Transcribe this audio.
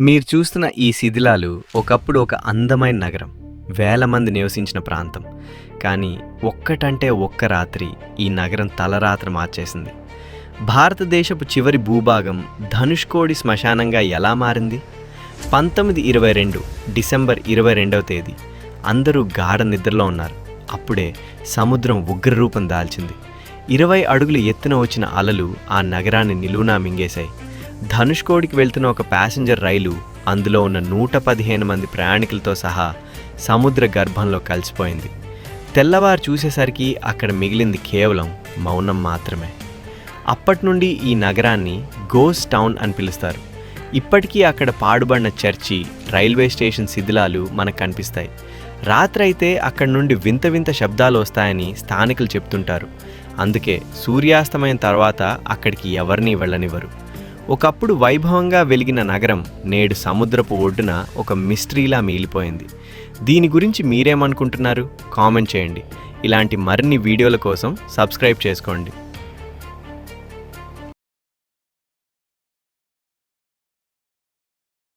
మీరు చూస్తున్న ఈ శిథిలాలు ఒకప్పుడు ఒక అందమైన నగరం వేల మంది నివసించిన ప్రాంతం. కానీ ఒక్కటంటే ఒక్క రాత్రి ఈ నగరం తలరాత్రి మార్చేసింది. భారతదేశపు చివరి భూభాగం ధనుష్కోడి శ్మశానంగా ఎలా మారింది? పంతొమ్మిది ఇరవై రెండు డిసెంబర్ ఇరవై రెండవ తేదీ. అందరూ గాఢ నిద్రలో ఉన్నారు. అప్పుడే సముద్రం ఉగ్రరూపం దాల్చింది. ఇరవై అడుగులు ఎత్తున వచ్చిన అలలు ఆ నగరాన్ని నిలువునా మింగేశాయి. ధనుష్కోడికి వెళ్తున్న ఒక ప్యాసింజర్ రైలు అందులో ఉన్న నూట పదిహేను మంది ప్రయాణికులతో సహా సముద్ర గర్భంలో కలిసిపోయింది. తెల్లవారు చూసేసరికి అక్కడ మిగిలింది కేవలం మౌనం మాత్రమే. అప్పటి నుండి ఈ నగరాన్ని గోస్ టౌన్ అని పిలుస్తారు. ఇప్పటికీ అక్కడ పాడుబడిన చర్చి రైల్వే స్టేషన్ శిథిలాలు మనకు కనిపిస్తాయి. రాత్రి అయితే అక్కడి నుండి వింత వింత శబ్దాలు వస్తాయని స్థానికులు చెప్తుంటారు. అందుకే సూర్యాస్తమయం తర్వాత అక్కడికి ఎవరిని వెళ్ళనివ్వరు. ఒకప్పుడు వైభవంగా వెలిగిన నగరం నేడు సముద్రపు ఒడ్డున ఒక మిస్టరీలా మిగిలిపోయింది. దీని గురించి మీరేమనుకుంటున్నారు? కామెంట్ చేయండి. ఇలాంటి మరిన్ని వీడియోల కోసం సబ్స్క్రైబ్ చేసుకోండి.